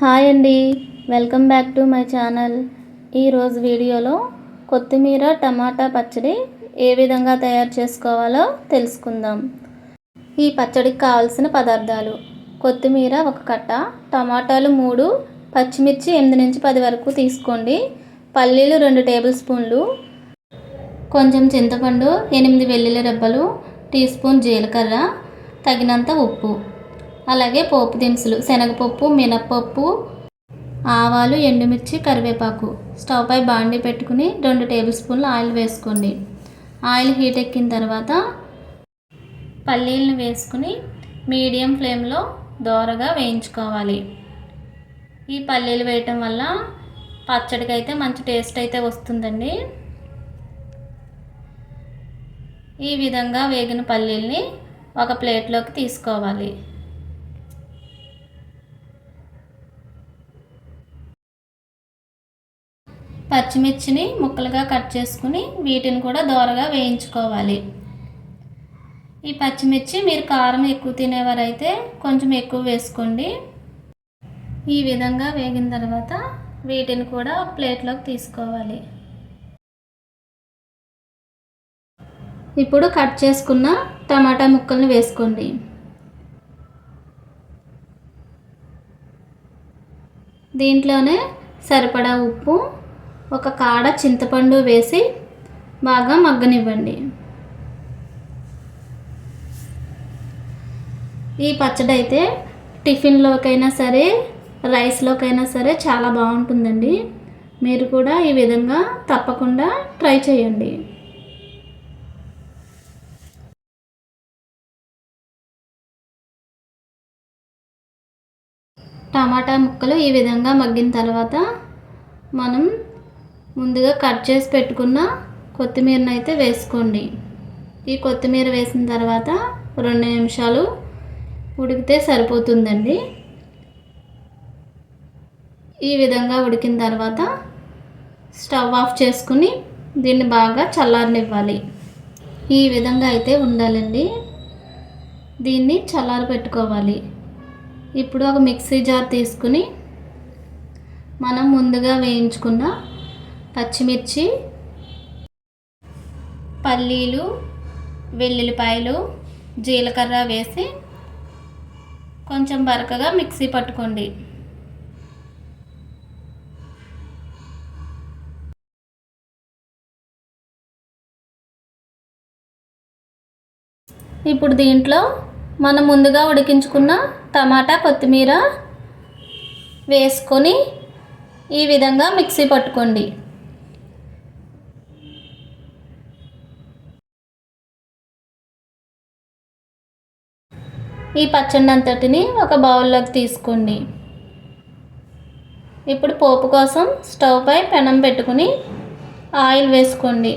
Hi అండి. Welcome back to my channel. ఈరోజు వీడియోలో కొత్తిమీర టమాటా పచ్చడి ఏ విధంగా తయారు చేసుకోవాలో తెలుసుకుందాం. ఈ పచ్చడికి కావాల్సిన పదార్థాలు. కొత్తిమీర ఒక కట్ట టమాటాలు మూడు పచ్చిమిర్చి ఎనిమిది నుంచి పది వరకు తీసుకోండి. పల్లీలు రెండు టేబుల్ స్పూన్లు కొంచెం చింతపండు ఎనిమిది వెల్లుల్లి రెబ్బలు టీ స్పూన్ జీలకర్ర తగినంత ఉప్పు. అలాగే పోపు దినుసులు శనగపప్పు మినప్పప్పు ఆవాలు ఎండుమిర్చి కరివేపాకు. స్టవ్ పై బాండి పెట్టుకుని రెండు టేబుల్ స్పూన్లు ఆయిల్ వేసుకోండి. ఆయిల్ హీట్ ఎక్కిన తర్వాత పల్లీలను వేసుకుని మీడియం ఫ్లేమ్లో దోరగా వేయించుకోవాలి. ఈ పల్లీలు వేయటం వల్ల పచ్చడికి అయితే మంచి టేస్ట్ అయితే వస్తుందండి. ఈ విధంగా వేగిన పల్లీల్ని ఒక ప్లేట్లోకి తీసుకోవాలి. పచ్చిమిర్చిని ముక్కలుగా కట్ చేసుకుని వీటిని కూడా దోరగా వేయించుకోవాలి. ఈ పచ్చిమిర్చి మీరు కారం ఎక్కువ తినేవారైతే కొంచెం ఎక్కువ వేసుకోండి. ఈ విధంగా వేగిన తర్వాత వీటిని కూడా ప్లేట్లోకి తీసుకోవాలి. ఇప్పుడు కట్ చేసుకున్న టమాటా ముక్కల్ని వేసుకోండి. దీంట్లోనే సరిపడా ఉప్పు ఒక కాడ చింతపండు వేసి బాగా మగ్గనివ్వండి. ఈ పచ్చడి అయితే టిఫిన్లోకైనా సరే రైస్లోకైనా సరే చాలా బాగుంటుందండి. మీరు కూడా ఈ విధంగా తప్పకుండా ట్రై చేయండి. టమాటా ముక్కలు ఈ విధంగా మగ్గిన తర్వాత మనం ముందుగా కట్ చేసి పెట్టుకున్న కొత్తిమీరని అయితే వేసుకోండి. ఈ కొత్తిమీర వేసిన తర్వాత రెండు నిమిషాలు ఉడికితే సరిపోతుందండి. ఈ విధంగా ఉడికిన తర్వాత స్టవ్ ఆఫ్ చేసుకుని దీన్ని బాగా చల్లారనివ్వాలి. ఈ విధంగా అయితే ఉండాలండి. దీన్ని చల్లారు పెట్టుకోవాలి. ఇప్పుడు ఒక మిక్సీ జార్ తీసుకుని మనం ముందుగా వేయించుకున్న పచ్చిమిర్చి పల్లీలు వెల్లుల్లిపాయలు జీలకర్ర వేసి కొంచెం బరకగా మిక్సీ పట్టుకోండి. ఇప్పుడు దీంట్లో మనం ముందుగా ఉడికించుకున్న టమాటా కొత్తిమీర వేసుకొని ఈ విధంగా మిక్సీ పట్టుకోండి. ఈ పచ్చడి అంతటిని ఒక బౌల్లోకి తీసుకోండి. ఇప్పుడు పోపు కోసం స్టవ్ పై పెనం పెట్టుకుని ఆయిల్ వేసుకోండి.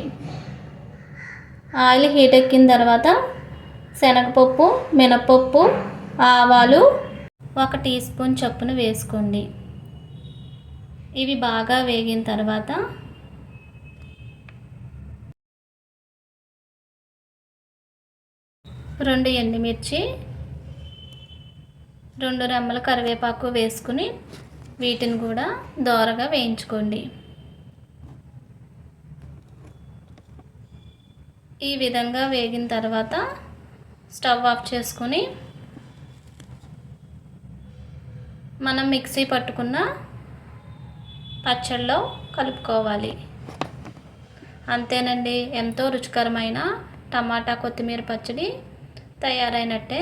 ఆయిల్ హీట్ ఎక్కిన తర్వాత శనగపప్పు మినపప్పు ఆవాలు ఒక టీ స్పూన్ చొప్పున వేసుకోండి. ఇవి బాగా వేగిన తర్వాత రెండు ఎండుమిర్చి రెండు రెమ్మల కరివేపాకు వేసుకుని వీటిని కూడా దోరగా వేయించుకోండి. ఈ విధంగా వేగిన తర్వాత స్టవ్ ఆఫ్ చేసుకొని మనం మిక్సీ పట్టుకున్న పచ్చళ్ళలో కలుపుకోవాలి. అంతేనండి ఎంతో రుచికరమైన టమాటా కొత్తిమీర పచ్చడి తయారైనట్టే.